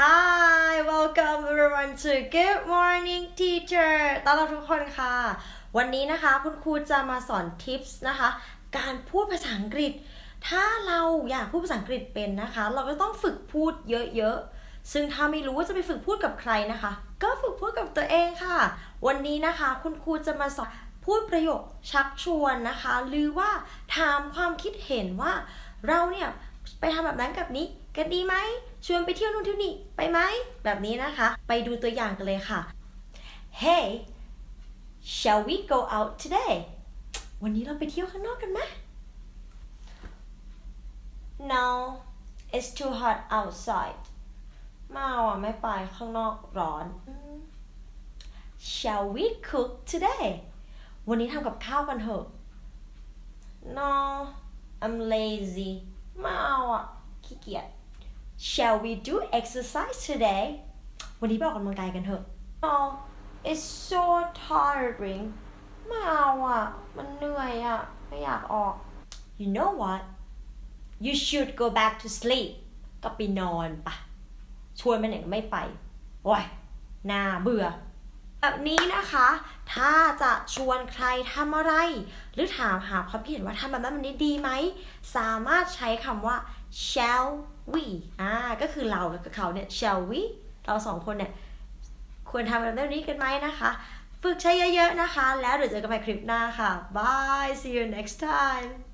Hi welcome everyone to Good Morning Teacher ต้อนรับทุกคนค่ะ วันนี้นะคะคุณครูจะมาสอนทิปส์นะคะ การพูดภาษาอังกฤษ ถ้าเราอยากพูดภาษาอังกฤษเป็นนะคะ เราก็ต้องฝึกพูดเยอะๆ ซึ่งถ้าไม่รู้ว่าจะไปฝึกพูดกับใครนะคะ ก็ฝึกพูดกับตัวเองค่ะ วันนี้นะคะคุณครูจะมาสอนพูดประโยคชักชวนนะคะ หรือว่าถามความคิดเห็นว่าเราเนี่ยไปทำแบบนั้นกับนี้ กันดีไหมชวนไปเที่ยวนู่นเที่ยวนี่ไปไหมแบบนี้นะคะ ไปดูตัวอย่างกันเลยค่ะ Hey shall we go out today วันนี้เราไปเที่ยวข้างนอกกันไหม No it's too hot outside ไมาอะไม่ไปข้างนอกร้อนอืม Shall we cook today วันนี้ทำกับข้าวกันเถอะ No I'm lazy ไม่เอาอะขี้เกียจ Shall we do exercise today วันนี้ไปออกกำลังกายกันเถอะ No it's so tiring ไม่เอาอะ มันเหนื่อยอะ ไม่อยากออก You know what you should go back to sleep ก็ไปนอนปะชวนมันไหนก็ไม่ไป โอ้ยน่าเบื่อ แบบนี้นะคะ ถ้าจะชวนใครทำอะไร หรือถามหาความคิดเห็นว่าทำแบบนั้นมันดีไหม สามารถใช้คำว่า shall we อ่าก็คือเรากับเขาเนี่ย shall we เราสองคนเนี่ย ควรทำแบบนี้กันไหมนะคะ ฝึกใช้เยอะๆนะคะ แล้วเดี๋ยวเจอกันใหม่คลิปหน้าค่ะ bye see you next time